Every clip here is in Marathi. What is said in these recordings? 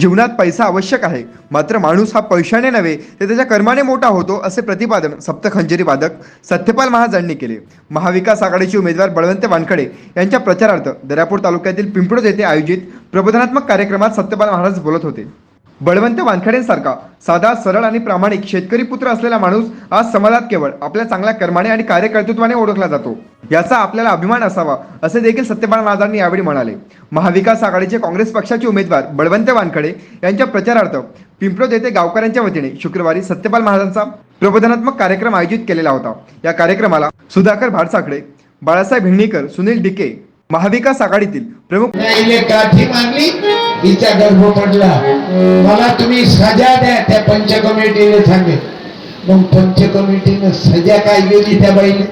जीवनात पैसा आवश्यक आहे. मात्र माणूस हा पैशाने नव्हे तर त्याच्या कर्माने मोठा होतो असे प्रतिपादन सप्तखंजेरी वादक सत्यपाल महाजांनी केले. महाविकास आघाडीचे उमेदवार बळवंत वानखडे यांच्या प्रचारार्थ दर्यापूर तालुक्यातील पिंपळद येथे आयोजित प्रबोधनात्मक कार्यक्रमात सत्यपाल महाराज बोलत होते. बळवंत वानखडेंसारखा साधा सरळ आणि प्रामाणिक शेतकरी पुत्र असलेला माणूस आज समाजात केवळ आपल्या चांगल्या कर्माने आणि कार्यकर्तृत्वाने ओळखला जातो. याचा आपल्याला अभिमान असावा असे देखील सत्यपाल महाराजांनी यावेळी म्हणाले. महाविकास आघाडीचे काँग्रेस पक्षाचे उमेदवार बळवंत वानखडे यांच्या प्रचारार्थ पिंपळद येथे गावकऱ्यांच्या वतीने शुक्रवारी सत्यपाल महाराजांचा प्रबोधनात्मक कार्यक्रम आयोजित केलेला होता. या कार्यक्रमाला सुधाकर भारसाकडे बाळासाहेब हिंडणीकर सुनील डिके महाविकास आघाडीतील प्रमुख हिचा गर्भ पडला. मला तुम्ही सजा द्या त्या पंच कमिटीने सांगे मग पंच कमिटीने सजा काय दिली त्या बाईने?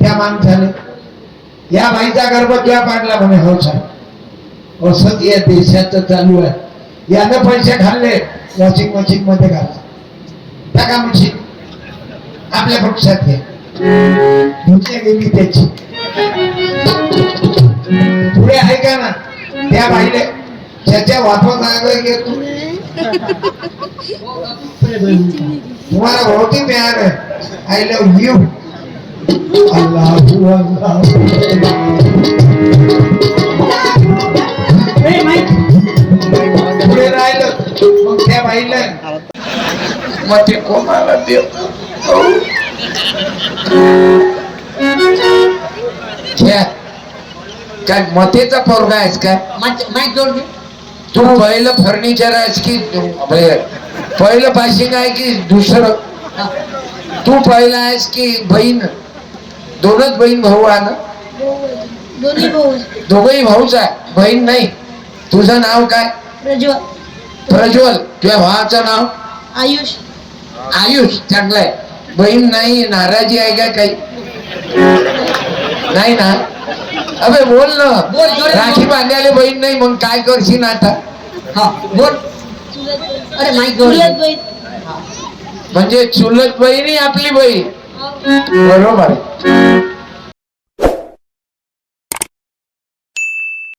त्या माणसाने. या बाईचा गर्भ किंवा पाडला म्हणे? हो साहेब. असंच या देशाचं चालू आहे. यानं पैसे खाल्ले वॉशिंग मशीन मध्ये घाला टाका मशीन. आपल्या पक्षात घ्या. गेली त्याची. पुढे आहे का ना? त्या बाईले त्याच्या वापस नाही की तू. तुम्हाला ओळखी ही प्यार है लव यू अल्लाह. पुढे राहिलं. मग त्या बाईला मग ते कोणाला देव काय मतेचा पोरगा आहेस काय? माईक जोड तू पहिलं फर्निचर आहेस की पहिलं पाशिंग आहे की दुसरं? तू पहिला आहेस की बहीण? दोनच बहीण भाऊ आहे ना? दोघही भाऊच आहे. बहीण नाही. तुझं नाव काय? प्रज्वल. प्रज्वल. तुझ्या भावाचं नाव? आयुष. आयुष. चांगलं आहे. बहीण नाही. नाराजी आहे का काही? नाही ना? अबे बोल ना. बोल, राखी. बांधायला बहीण नाही मग काय करशील आता? हा बोल. अरे दे. म्हणजे चुलत बहीण ही आपली बहीण. बरोबर.